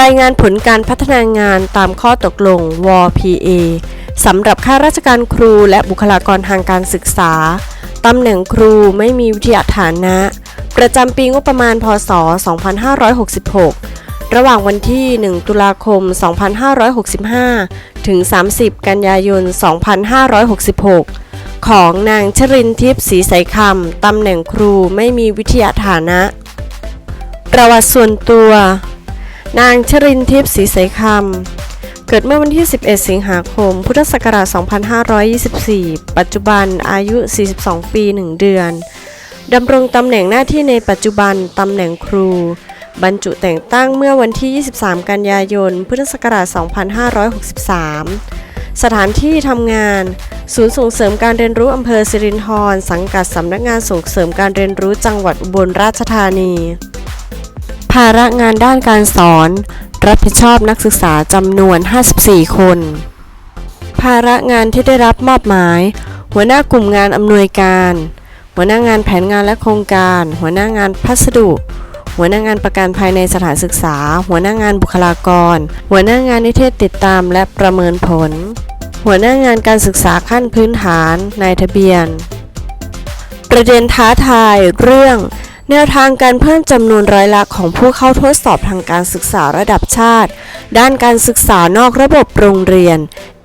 รายงานผลการพัฒนางานตามข้อตกลงว PA สำหรับข้าราชการครูและบุคลากรทางการศึกษา ตำแหน่งครูไม่มีวิทยาฐานะ ประจำปีงบประมาณ พศ 2566 ระหว่างวันที่ 1 ตุลาคม 2565 ถึง 30 กันยายน 2566 ของนางชรินทิพย์ศรีใสคำตำแหน่งครูไม่มีวิทยาฐานะ ประวัติส่วนตัว นางชรินทิพย์ศรีใสคำ เกิดเมื่อวันที่ 11 สิงหาคม พุทธศักราช 2524 ปัจจุบันอายุ 42 ปี 1 เดือน ดำรงตำแหน่งหน้าที่ในปัจจุบันตำแหน่งครู บรรจุแต่งตั้งเมื่อวันที่ 23 กันยายน พุทธศักราช 2563 สถานที่ทำงาน ศูนย์ส่งเสริมการเรียนรู้อำเภอสิรินธร สังกัดสำนักงานส่งเสริมการเรียนรู้จังหวัดอุบลราชธานี ภาระงานด้านการสอน รับผิดชอบนักศึกษาจำนวน 54 คน ภาระงานที่ได้รับมอบหมาย หัวหน้ากลุ่มงานอำนวยการ หัวหน้างานแผนงานและโครงการ หัวหน้างานพัสดุ หัวหน้างานประกันภายในสถานศึกษา หัวหน้างานบุคลากร หัวหน้างานนิเทศติดตามและประเมินผล หัวหน้างานการศึกษาขั้นพื้นฐานนายทะเบียน ประเด็นท้าทายเรื่อง แนวทางการเพิ่มจำนวนร้อยละของผู้เข้าทดสอบทางการศึกษาระดับชาติ ด้านการศึกษานอกระบบโรงเรียน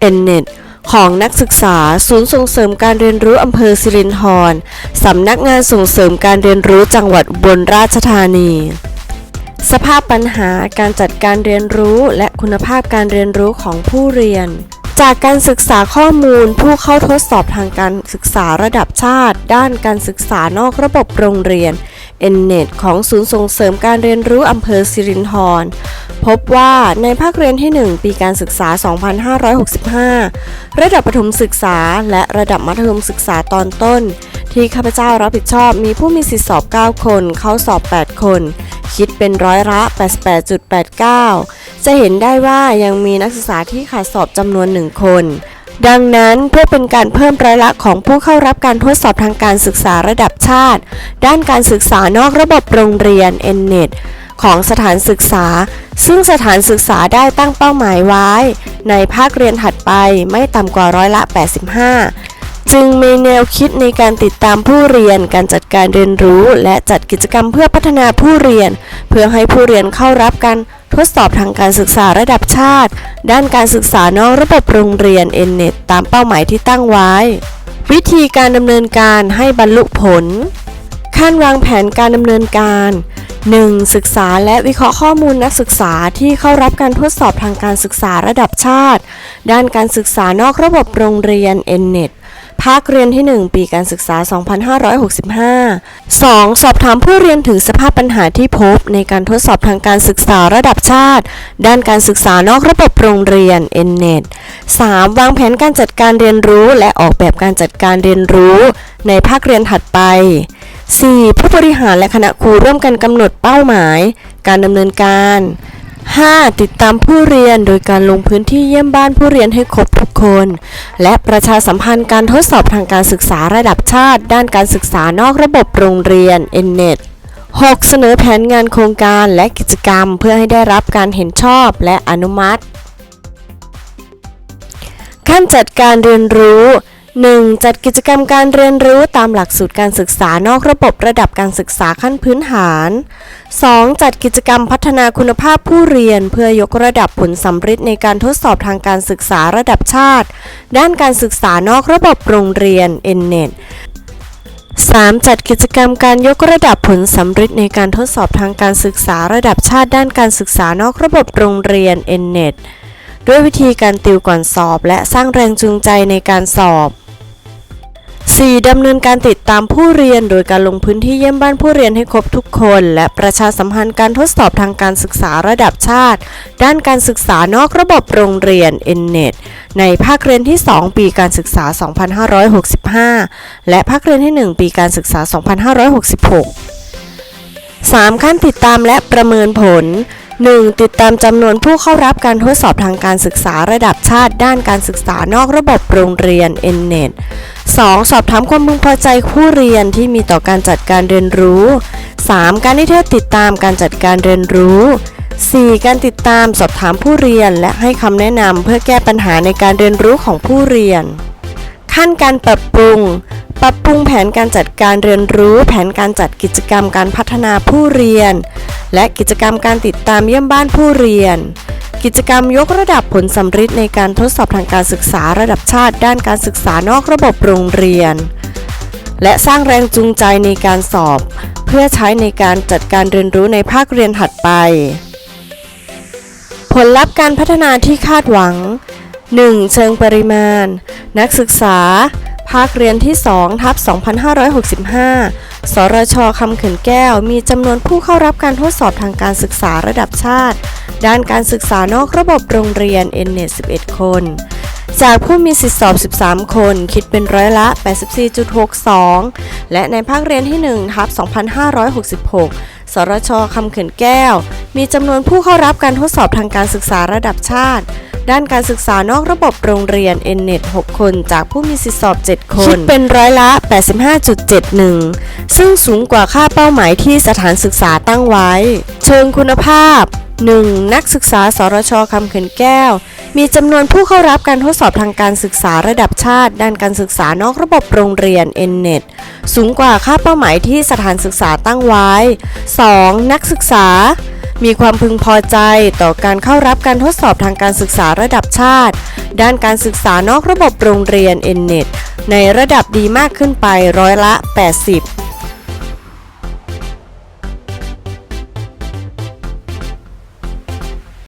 ENNET ของนักศึกษาศูนย์ส่งเสริมการเรียนรู้อำเภอสิรินธรสำนักงานส่งเสริมการเรียนรู้จังหวัดอุบลราชธานี สภาพปัญหาการจัดการเรียนรู้และคุณภาพการเรียนรู้ของผู้เรียนจากการศึกษาข้อมูลผู้เข้าทดสอบทางการศึกษาระดับชาติ ด้านการศึกษานอกระบบโรงเรียน ENNET ของศูนย์ส่งเสริมการเรียนรู้อำเภอสิรินธรพบว่าในภาคเรียนที่ 1 ปีการศึกษา 2565 ระดับประถมศึกษา และระดับมัธยมศึกษาตอนต้น ที่ข้าพเจ้ารับผิดชอบมีผู้มีสิทธิสอบ 9 คน เข้าสอบ 8 คน คิดเป็นร้อยละ 88.89 จะเห็นได้ว่ายังมีนักศึกษาที่ขาดสอบจำนวน 1 คน ดังนั้นเพื่อเป็นการเพิ่มร้อยละของผู้เข้ารับการทดสอบทางการศึกษาระดับชาติ ด้านการศึกษานอกระบบโรงเรียน ENNET ของสถานศึกษา ซึ่งสถานศึกษาได้ตั้งเป้าหมายไว้ ในภาคเรียนถัดไปไม่ต่ำกว่าร้อยละ 85 จึงมีแนวคิดในการติดตามผู้เรียน การจัดการเรียนรู้ และจัดกิจกรรมเพื่อพัฒนาผู้เรียน เพื่อให้ผู้เรียนเข้ารับการทดสอบทางการศึกษาระดับชาติ ด้านการศึกษานอกระบบโรงเรียน ENNET ตตามเป้าหมายที่ตั้งไว้ วิธีการดำเนินการให้บรรลุผล ขั้นวางแผนการดำเนินการ 1. ศึกษาและวิเคราะห์ข้อมูลนักศึกษาที่เข้ารับการทดสอบทางการศึกษาระดับชาติ ด้านการศึกษานอกระบบโรงเรียน ENNET ภาคเรียนที่ 1 ปีการศึกษา 2565 2. สอบถามผู้เรียนถึงสภาพปัญหาที่พบในการทดสอบทางการศึกษาระดับชาติ ด้านการศึกษานอกระบบโรงเรียน NNET 3. วางแผนการจัดการเรียนรู้และออกแบบการจัดการเรียนรู้ในภาคเรียนถัดไป 4. ผู้บริหารและคณะครูร่วมกันกำหนดเป้าหมาย การดำเนินการ 5. ติดตามผู้เรียนโดยการลงพื้นที่เยี่ยมบ้านผู้เรียนให้ครบทุกคน และประชาสัมพันธ์การทดสอบทางการศึกษาระดับชาติ ด้านการศึกษานอกระบบโรงเรียน ENNET 6. เสนอแผนงานโครงการและกิจกรรม เพื่อให้ได้รับการเห็นชอบและอนุมัติ ขั้นจัดการเรียนรู้ 1. จัดกิจกรรมการเรียนรู้ตามหลักสูตรการศึกษานอกระบบระดับการศึกษาขั้นพื้นฐาน 2. จัดกิจกรรมพัฒนาคุณภาพผู้เรียน เพื่อยกระดับผลสำฤทธิ์ในการทดสอบทางการศึกษาระดับชาติ ด้านการศึกษานอกระบบโรงเรียน ENNET 3. จัดกิจกรรมการยกระดับผลสำฤทธิ์ในการทดสอบทางการศึกษาระดับชาติด้านการศึกษานอกระบบโรงเรียน ENNET ด้วยวิธีการติวก่อนสอบและสร้างแรงจูงใจในการสอบ 4. ดำเนินการติดตามผู้เรียน โดยการลงพื้นที่เยี่ยมบ้านผู้เรียนให้ครบทุกคน และประชาสัมพันธ์การทดสอบทางการศึกษาระดับชาติ ด้านการศึกษานอกระบบโรงเรียน ENNET ในภาคเรียนที่ 2 ปีการศึกษา 2565 และภาคเรียนที่ 1 ปีการศึกษา 2566 3. ขั้นติดตามและประเมินผล 1. ติดตามจำนวนผู้เข้ารับการทดสอบทางการศึกษาระดับชาติ ด้านการศึกษานอกระบบโรงเรียน NNET 2. สอบถามความพึงพอใจผู้เรียนที่มีต่อการจัดการเรียนรู้ 3. การนิเทศติดตามการจัดการเรียนรู้ 4. การติดตามสอบถามผู้เรียน และให้คำแนะนำเพื่อแก้ปัญหาในการเรียนรู้ของผู้เรียน ขั้นการปรับปรุง ปรับปรุงแผนการจัดการเรียนรู้ แผนการจัดกิจกรรมการพัฒนาผู้เรียน และกิจกรรมการติดตามเยี่ยมบ้านผู้เรียน กิจกรรมยกระดับผลสำฤทธิ์ในการทดสอบทางการศึกษาระดับชาติ ด้านการศึกษานอกระบบโรงเรียน และสร้างแรงจูงใจในการสอบ เพื่อใช้ในการจัดการเรียนรู้ในภาคเรียนถัดไป ผลลัพธ์การพัฒนาที่คาดหวัง 1. เชิงปริมาณ นักศึกษา ภาคเรียนที่2ทับ2565 สรชคำเขินแก้ว มีจำนวนผู้เข้ารับการทดสอบทางการศึกษาระดับชาติ ด้านการศึกษานอกระบบโรงเรียน n 1 11 คน จากผู้มีสิทธิสอบ 13 คน คิดเป็นร้อยละ 84.62 และในภาคเรียนที่1ทับ2566 สรชคำเขินแก้ว มีจำนวนผู้เข้ารับการทดสอบทางการศึกษาระดับชาติ ด้านการศึกษานอกระบบโรงเรียน n n e t 6 คน จากผู้มีสิทธิสอบ 7 คน คิดเป็นร้อยละ 85.71 ซึ่งสูงกว่าค่าเป้าหมายที่สถานศึกษาตั้งไว้ เชิงคุณภาพ 1. นักศึกษาสรชคำเขินแก้ว มีจำนวนผู้เข้ารับการทดสอบทางการศึกษาระดับชาติ ด้านการศึกษานอกระบบโรงเรียน n n e t สูงกว่าค่าเป้าหมายที่สถานศึกษาตั้งไว้ 2. นักศึกษา มีความพึงพอใจต่อการเข้ารับการทดสอบทางการศึกษาระดับชาติ ด้านการศึกษานอกระบบโรงเรียนเอ็นเน็ตในระดับดีมากขึ้นไปร้อยละ 80